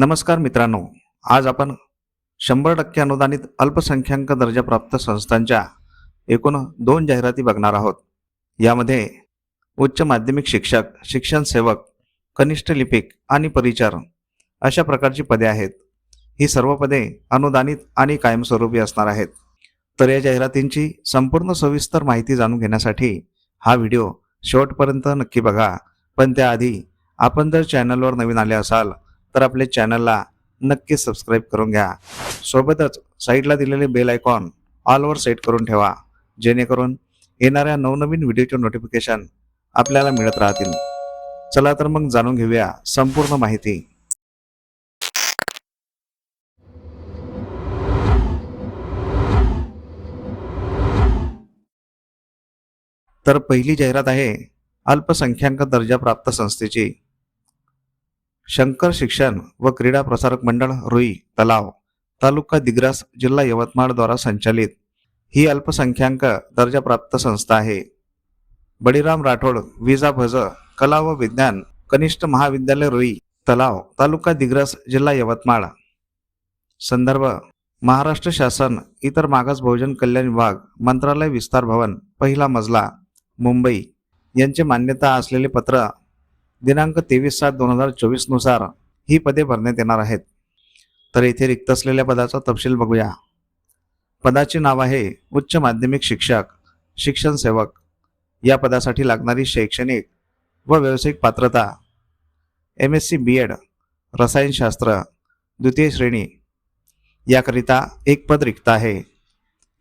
नमस्कार मित्रांनो आज आपण शंभर टक्के अनुदानित अल्पसंख्याक दर्जाप्राप्त संस्थांच्या एकूण दोन जाहिराती बघणार आहोत. यामध्ये उच्च माध्यमिक शिक्षक शिक्षण सेवक कनिष्ठ लिपिक आणि परिचार अशा प्रकारची पदे आहेत. ही सर्व पदे अनुदानित आणि कायमस्वरूपी असणार आहेत. तर या जाहिरातींची संपूर्ण सविस्तर माहिती जाणून घेण्यासाठी हा व्हिडिओ शेवटपर्यंत नक्की बघा. पण त्याआधी आपण जर चॅनलवर नवीन आले असाल तर आपल्या चॅनलला नक्की सबस्क्राईब करून घ्या. सोबतच साईडला दिलेले बेल आयकॉन ऑलवर सेट करून ठेवा. जेणेकरून येणाऱ्या नवनवीन व्हिडिओचे नोटिफिकेशन आपल्याला मिळत राहतील. चला तर मग जाणून घेऊया संपूर्ण माहिती. तर पहिली जाहिरात आहे अल्पसंख्याक दर्जाप्राप्त संस्थेची. शंकर शिक्षण व क्रीडा प्रसारक मंडळ रुई तलाव तालुका दिग्रास जिल्हा यवतमाळद्वारा संचालित. ही अल्पसंख्याक दर्जाप्राप्त संस्था आहे. बळीराम राठोड विजा भज कला व विज्ञान कनिष्ठ महाविद्यालय रुई तलाव तालुका दिग्रस जिल्हा यवतमाळ. संदर्भ महाराष्ट्र शासन इतर मागास बहुजन कल्याण विभाग मंत्रालय विस्तार भवन पहिला मजला मुंबई. यांचे मान्यता असलेले पत्र दिनांक तेवीस सात दोन हजार चोवीसनुसार ही पदे भरण्यात येणार आहेत. तर येथे रिक्त असलेल्या पदाचा तपशील बघूया. पदाचे नाव आहे उच्च माध्यमिक शिक्षक शिक्षण सेवक. या पदासाठी लागणारी शैक्षणिक व व्यावसायिक पात्रता M S C B Ed रसायनशास्त्र द्वितीय श्रेणी याकरिता एक पद रिक्त आहे.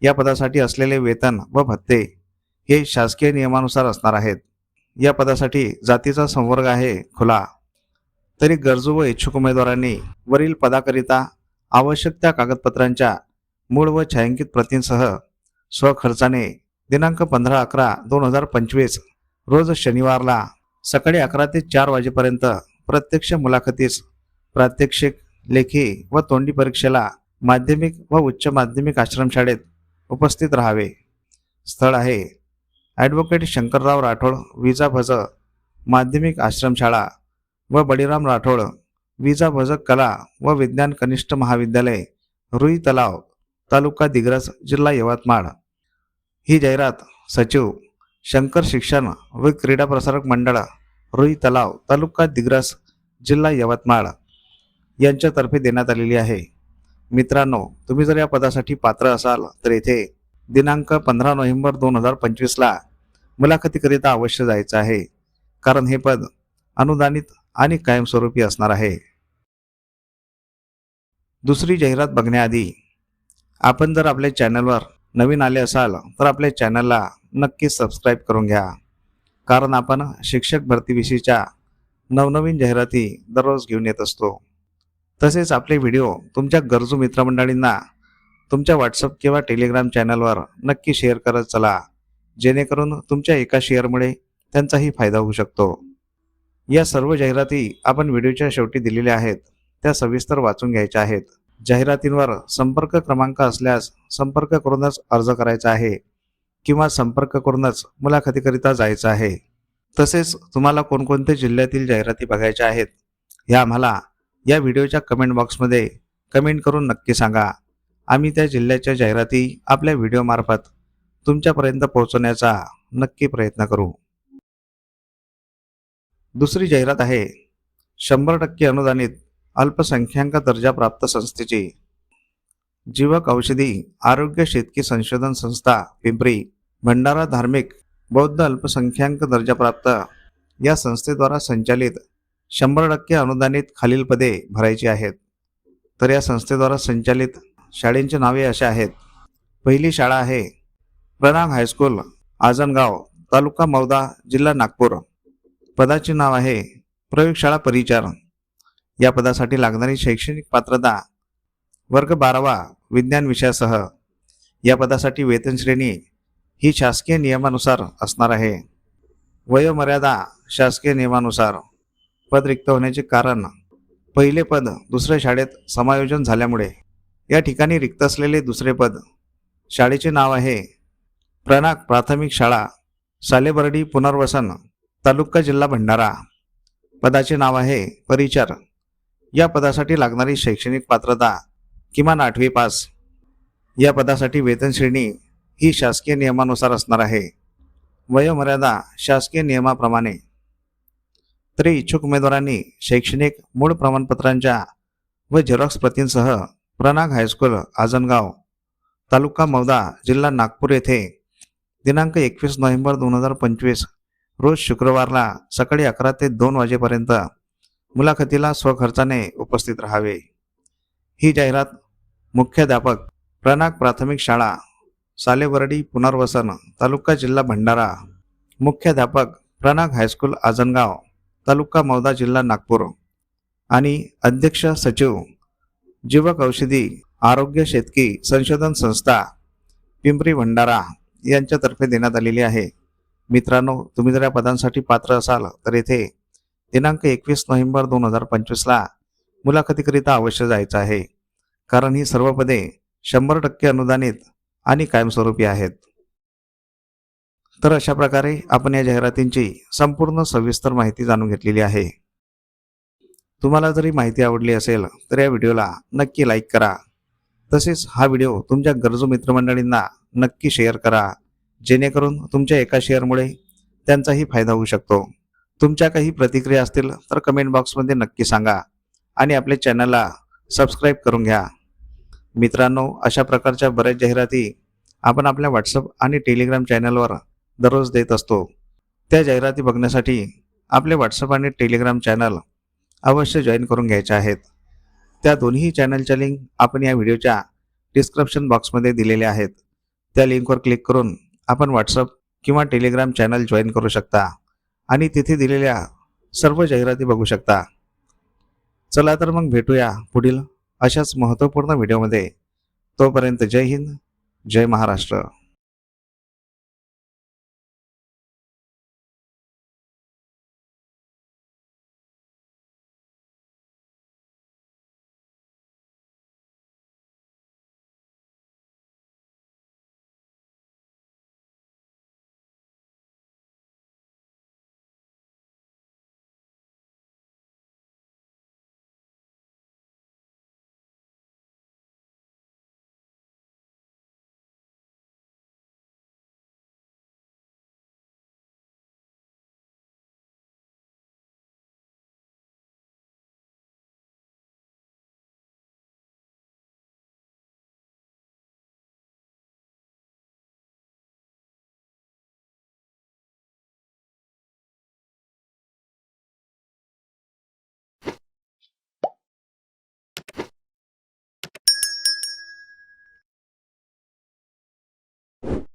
या पदासाठी असलेले वेतन व भत्ते हे शासकीय नियमानुसार असणार आहेत. या पदासाठी जातीचा संवर्ग आहे खुला. तरी गरजू व इच्छुक उमेदवारांनी वरील पदाकरिता आवश्यक त्या कागदपत्रांच्या मूळ व छायांकित प्रतींसह स्वखर्चाने दिनांक पंधरा अकरा दोन हजार पंचवीस रोज शनिवारला सकाळी अकरा ते चार वाजेपर्यंत प्रत्यक्ष मुलाखतीस प्रात्यक्षिक लेखी व तोंडी परीक्षेला माध्यमिक व उच्च माध्यमिक आश्रमशाळेत उपस्थित राहावे. स्थळ आहे ॲडव्होकेट शंकरराव राठोड विजा भज माध्यमिक आश्रमशाळा व बळीराम राठोड विजा भज कला व विज्ञान कनिष्ठ महाविद्यालय रुई तलाव तालुका दिग्रस जिल्हा यवतमाळ. ही जाहिरात सचिव शंकर शिक्षण व क्रीडा प्रसारक मंडळ रुई तलाव तालुका दिग्रस जिल्हा यवतमाळ यांच्यातर्फे देण्यात आलेली आहे. मित्रांनो तुम्ही जर या पदासाठी पात्र असाल तर येथे दिनांक पंधरा नोव्हेंबर दोन हजार पंचवीसला मुलाखतीकरिता अवश्य जायचं आहे. कारण हे पद अनुदानित आणि कायमस्वरूपी असणार आहे. दुसरी जाहिरात बघण्याआधी आपण जर आपल्या चॅनलवर नवीन आले असाल तर आपल्या चॅनलला नक्की सबस्क्राईब करून घ्या. कारण आपण शिक्षक भरतीविषयीच्या नवनवीन जाहिराती दररोज घेऊन येत असतो. तसेच आपले व्हिडिओ तुमच्या गरजू मित्रमंडळींना तुमच्या व्हॉट्सअप किंवा टेलिग्राम चॅनलवर नक्की शेअर करत चला. जेणेकरून तुमच्या एका शेअरमुळे त्यांचाही फायदा होऊ शकतो. या सर्व जाहिराती आपण व्हिडिओच्या शेवटी दिलेल्या आहेत. त्या सविस्तर वाचून घ्यायच्या आहेत. जाहिरातींवर संपर्क क्रमांक असल्यास संपर्क करूनच अर्ज करायचा आहे किंवा संपर्क करूनच मुलाखतीकरिता जायचं आहे. तसेच तुम्हाला कोणकोणत्या जिल्ह्यातील जाहिराती बघायच्या आहेत ह्या आम्हाला या व्हिडिओच्या कमेंट बॉक्समध्ये कमेंट करून नक्की सांगा. आम्ही त्या जिल्ह्याच्या जाहिराती आपल्या व्हिडिओमार्फत तुमच्यापर्यंत पोहोचवण्याचा नक्की प्रयत्न करू. दुसरी जाहिरात आहे शंभर टक्के अनुदानित अल्पसंख्याक दर्जाप्राप्त संस्थेची. जीवक औषधी आरोग्य शेतकी संशोधन संस्था पिंपरी भंडारा धार्मिक बौद्ध अल्पसंख्याक दर्जाप्राप्त या संस्थेद्वारा संचालित शंभर टक्के अनुदानित खालील पदे भरायची आहेत. तर या संस्थेद्वारा संचालित शाळेंची नावे अशा आहेत. पहिली शाळा आहे प्रणाग हायस्कूल आजनगाव तालुका मौदा जिल्हा नागपूर. पदाचे नाव आहे प्रयोगशाळा परिचार. या पदासाठी लागणारी शैक्षणिक पात्रता वर्ग बारावा विज्ञान विषयासह. या पदासाठी वेतन श्रेणी ही शासकीय नियमानुसार असणार आहे. वयोमर्यादा शासकीय नियमानुसार पद रिक्त होण्याचे कारण पहिले पद दुसऱ्या शाळेत समायोजन झाल्यामुळे. या ठिकाणी रिक्त असलेले दुसरे पद शाळेचे नाव आहे प्रणाक प्राथमिक शाळा सालेबर्डी पुनर्वसन तालुका जिल्हा भंडारा. पदाचे नाव आहे परिचार. या पदासाठी लागणारी शैक्षणिक पात्रता किमान आठवी पास. या पदासाठी वेतन श्रेणी ही शासकीय नियमानुसार असणार आहे. वयोमर्यादा शासकीय नियमाप्रमाणे. तरी इच्छुक उमेदवारांनी शैक्षणिक मूळ प्रमाणपत्रांच्या व झेरॉक्स प्रतींसह प्रनाग हायस्कूल आजनगाव तालुका मौदा जिल्हा नागपूर येथे दिनांक एकवीस नोव्हेंबर दोन हजार पंचवीस रोज शुक्रवारला सकाळी अकरा ते दोन वाजेपर्यंत मुलाखतीला स्वखर्चाने उपस्थित राहावे. ही जाहिरात मुख्याध्यापक प्रनाग प्राथमिक शाळा सालेवर्डी पुनर्वसन तालुका जिल्हा भंडारा मुख्याध्यापक प्रनाग हायस्कूल आजनगाव तालुका मौदा जिल्हा नागपूर आणि अध्यक्ष सचिव जीवक औषधी आरोग्य शेतकी संशोधन संस्था पिंपरी भंडारा यांच्यातर्फे देण्यात आलेली आहे. मित्रांनो तुम्ही जर या पदांसाठी पात्र असाल तर येथे दिनांक एकवीस नोव्हेंबर दोन हजार पंचवीसला मुलाखतीकरिता अवश्य जायचं आहे. कारण ही सर्व पदे शंभर टक्के अनुदानित आणि कायमस्वरूपी आहेत. तर अशा प्रकारे आपण या जाहिरातींची संपूर्ण सविस्तर माहिती जाणून घेतलेली आहे. तुम्हाला जरी माहिती आवडली असेल तर या व्हिडिओला नक्की लाईक करा. तसेच हा व्हिडिओ तुमच्या गरजू मित्रमंडळींना नक्की शेअर करा. जेणेकरून तुमच्या एका शेअरमुळे त्यांचाही फायदा होऊ शकतो. तुमच्या काही प्रतिक्रिया असतील तर कमेंट बॉक्समध्ये नक्की सांगा आणि आपल्या चॅनलला सबस्क्राईब करून घ्या. मित्रांनो अशा प्रकारच्या बऱ्याच जाहिराती आपण आपल्या व्हॉट्सअप आणि टेलिग्राम चॅनलवर दररोज देत असतो. त्या जाहिराती बघण्यासाठी आपले व्हॉट्सअप आणि टेलिग्राम चॅनल अवश्य जॉईन करून घ्यायच्या आहेत. त्या दोन्ही चॅनलच्या लिंक आपण या व्हिडिओच्या डिस्क्रिप्शन बॉक्समध्ये दिलेल्या आहेत. त्या लिंकवर क्लिक करून आपण व्हॉट्सअप किंवा टेलिग्राम चॅनल जॉईन करू शकता आणि तिथे दिलेल्या सर्व जाहिराती बघू शकता. चला तर मग भेटूया पुढील अशाच महत्त्वपूर्ण व्हिडिओमध्ये तोपर्यंत जय हिंद जय महाराष्ट्र.